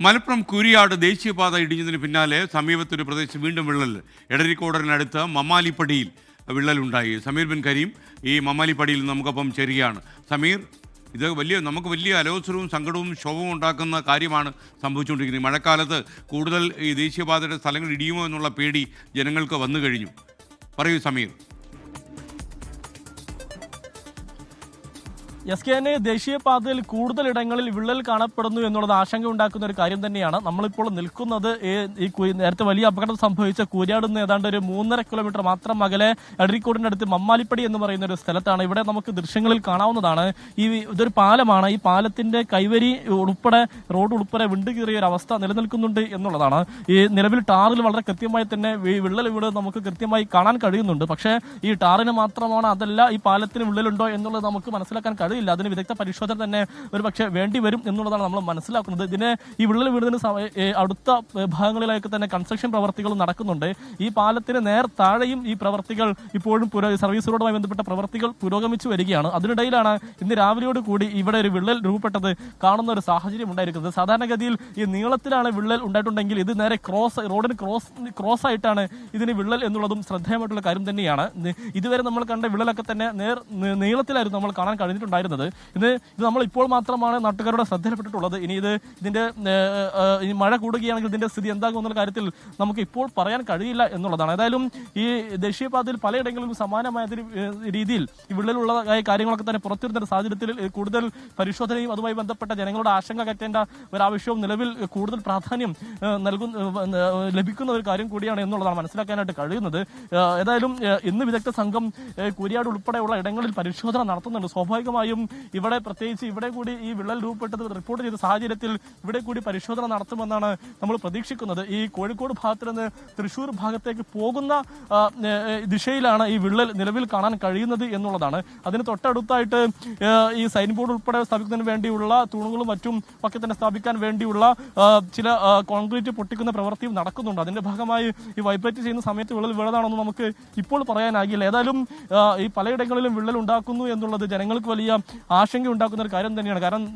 മലപ്പുറം കുരിയാട് ദേശീയപാത ഇടിഞ്ഞതിന് പിന്നാലെ സമീപത്തൊരു പ്രദേശത്ത് വീണ്ടും വിള്ളൽ. എടരിക്കോടനടുത്ത് മമാലിപ്പടിയിൽ വിള്ളലുണ്ടായി സമീർ ബിൻ കരീം ഈ മമാലിപ്പടിയിൽ നമുക്കൊപ്പം ചേരുകയാണ്. സമീർ ഇത് വലിയ നമുക്ക് വലിയ അലോസരവും സങ്കടവും ശോഭവും ഉണ്ടാക്കുന്ന കാര്യമാണ് സംഭവിച്ചുകൊണ്ടിരിക്കുന്നത്. മഴക്കാലത്ത് കൂടുതൽ ഈ ദേശീയപാതയുടെ സ്ഥലങ്ങൾ ഇടിയുമോ എന്നുള്ള പേടി ജനങ്ങൾക്ക് വന്നു കഴിഞ്ഞു. പറയൂ സമീർ. എസ് കെ എൻ ദേശീയപാതയിൽ കൂടുതൽ ഇടങ്ങളിൽ വിള്ളൽ കാണപ്പെടുന്നു എന്നുള്ളത് ആശങ്ക ഉണ്ടാക്കുന്ന ഒരു കാര്യം തന്നെയാണ്. നമ്മളിപ്പോൾ നിൽക്കുന്നത് ഈ- നേരത്തെ വലിയ അപകടം സംഭവിച്ച കൂരിയാട് നിന്ന് ഏതാണ്ട് ഒരു മൂന്നര കിലോമീറ്റർ മാത്രം അകലെ എടരിക്കോടിനടുത്ത് മമ്മാലിപ്പടി എന്ന് പറയുന്ന ഒരു സ്ഥലത്താണ്. ഇവിടെ നമുക്ക് ദൃശ്യങ്ങളിൽ കാണാവുന്നതാണ്. ഈ ഇതൊരു പാലമാണ്. ഈ പാലത്തിന്റെ കൈവരി ഉൾപ്പെടെ റോഡ് ഉൾപ്പെടെ വിണ്ടുകീറിയ ഒരു അവസ്ഥ നിലനിൽക്കുന്നുണ്ട് എന്നുള്ളതാണ്. ഈ നിലവിൽ ടാറിൽ വളരെ കൃത്യമായി തന്നെ വിള്ളൽ ഇവിടെ നമുക്ക് കൃത്യമായി കാണാൻ കഴിയുന്നുണ്ട്. പക്ഷേ ഈ ടാറിന് മാത്രമാണ് അതല്ല ഈ പാലത്തിന് വിള്ളലുണ്ടോ എന്നുള്ളത് നമുക്ക് മനസ്സിലാക്കാൻ കഴിയില്ല അതിന് വിദഗ്ധ പരിശോധന തന്നെ ഒരു പക്ഷേ വേണ്ടി വരും എന്നുള്ളതാണ് നമ്മൾ മനസ്സിലാക്കുന്നത്. ഇതിന് ഈ വിള്ളൽ വീടിന് അടുത്ത ഭാഗങ്ങളിലേക്ക് തന്നെ കൺസ്ട്രക്ഷൻ പ്രവർത്തികൾ നടക്കുന്നുണ്ട്. ഈ പാലത്തിന് നേർ താഴെയും ഈ പ്രവർത്തികൾ ഇപ്പോഴും സർവീസ് റോഡുമായി ബന്ധപ്പെട്ട പ്രവർത്തികൾ പുരോഗമിച്ചു വരികയാണ്. അതിനിടയിലാണ് ഇന്ന് രാവിലെയോട് കൂടി ഇവിടെ ഒരു വിള്ളൽ രൂപപ്പെട്ടത് കാണുന്ന ഒരു സാഹചര്യം ഉണ്ടായിരിക്കുന്നത്. സാധാരണഗതിയിൽ ഈ നീളത്തിലാണ് വിള്ളൽ ഉണ്ടായിട്ടുണ്ടെങ്കിൽ ഇത് നേരെ ക്രോസ് റോഡിന് ക്രോസ് ക്രോസ് ആയിട്ടാണ് ഇതിന് വിള്ളൽ എന്നുള്ളതും ശ്രദ്ധേയമായിട്ടുള്ള കാര്യം തന്നെയാണ്. ഇതുവരെ നമ്മൾ കണ്ട വിള്ളലൊക്കെ തന്നെ നേർ നീളത്തിലായിരുന്നു നമ്മൾ കാണാൻ കഴിഞ്ഞിട്ടുണ്ടായിരുന്നത് ഇത് ഇത് നമ്മൾ ഇപ്പോൾ മാത്രമാണ് നാട്ടുകാരുടെ ശ്രദ്ധയിൽപ്പെട്ടിട്ടുള്ളത്. ഇനി ഇത് ഏഹ്, ഇനി മഴ കൂടുകയാണെങ്കിൽ ഇതിന്റെ സ്ഥിതി എന്താകും എന്നുള്ള കാര്യത്തിൽ നമുക്ക് ഇപ്പോൾ പറയാൻ കഴിയില്ല എന്നുള്ളതാണ്. ഏതായാലും ഈ ദേശീയപാതയിൽ പലയിടങ്ങളിലും സമാനമായ രീതിയിൽ ഈ വിള്ളലുള്ള കാര്യങ്ങളൊക്കെ തന്നെ പുറത്തിരുന്ന ഒരു സാഹചര്യത്തിൽ കൂടുതൽ പരിശോധനയും അതുമായി ബന്ധപ്പെട്ട ജനങ്ങളുടെ ആശങ്ക കറ്റേണ്ട ഒരു ആവശ്യവും നിലവിൽ കൂടുതൽ പ്രാധാന്യം നൽകുന്ന ലഭിക്കുന്ന ഒരു കാര്യം കൂടിയാണ് എന്നുള്ളതാണ് മനസ്സിലാക്കാനായിട്ട് കഴിയുന്നത്. ഏതായാലും ഇന്ന് വിദഗ്ധ സംഘം കുരിയാട് ഉൾപ്പെടെയുള്ള ഇടങ്ങളിൽ പരിശോധന നടത്തുന്നുണ്ട്. സ്വാഭാവികമായും ഇവിടെ പ്രത്യേകിച്ച് ഇവിടെ കൂടി ഈ വിള്ളൽ രൂപപ്പെട്ടത് റിപ്പോർട്ട് ചെയ്ത സാഹചര്യത്തിൽ ഇവിടെ കൂടി പരിശോധന നടത്തുമെന്നാണ് നമ്മൾ പ്രതീക്ഷിക്കുന്നത്. ഈ കോഴിക്കോട് ഭാഗത്ത് നിന്ന് തൃശ്ശൂർ ഭാഗത്തേക്ക് പോകുന്ന ദിശയിലാണ് ഈ വിള്ളൽ നിലവിൽ കാണാൻ കഴിയുന്നത് എന്നുള്ളതാണ്. അതിന് തൊട്ടടുത്തായിട്ട് ഈ സൈൻ ബോർഡ് ഉൾപ്പെടെ സ്ഥാപിക്കുന്നതിന് വേണ്ടിയുള്ള തൂണുകളും മറ്റും ഒക്കെ തന്നെ സ്ഥാപിക്കാൻ വേണ്ടിയുള്ള ചില കോൺക്രീറ്റ് പൊട്ടിക്കുന്ന പ്രവൃത്തിയും നടക്കുന്നുണ്ട്. അതിന്റെ ഭാഗമായി ഈ വൈബ്രേറ്റ് ചെയ്യുന്ന സമയത്ത് വിള്ളൽ വീണതാണെന്ന് നമുക്ക് ഇപ്പോൾ പറയാനാകില്ല. ഏതായാലും ഈ പലയിടങ്ങളിലും വിള്ളൽ ഉണ്ടാക്കുന്നു എന്നുള്ളത് ജനങ്ങൾക്ക് വലിയ ആശങ്ക ഉണ്ടാക്കുന്ന ഒരു കാര്യം തന്നെയാണ്. കാരണം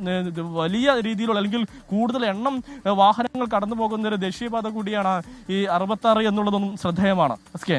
വലിയ രീതിയിലുള്ള അല്ലെങ്കിൽ കൂടുതൽ എണ്ണം വാഹനങ്ങൾ കടന്നു പോകുന്ന ഒരു ദേശീയപാത കൂടിയാണ് ഈ അറുപത്താറ് എന്നുള്ളതൊന്നും ശ്രദ്ധേയമാണ്. കെ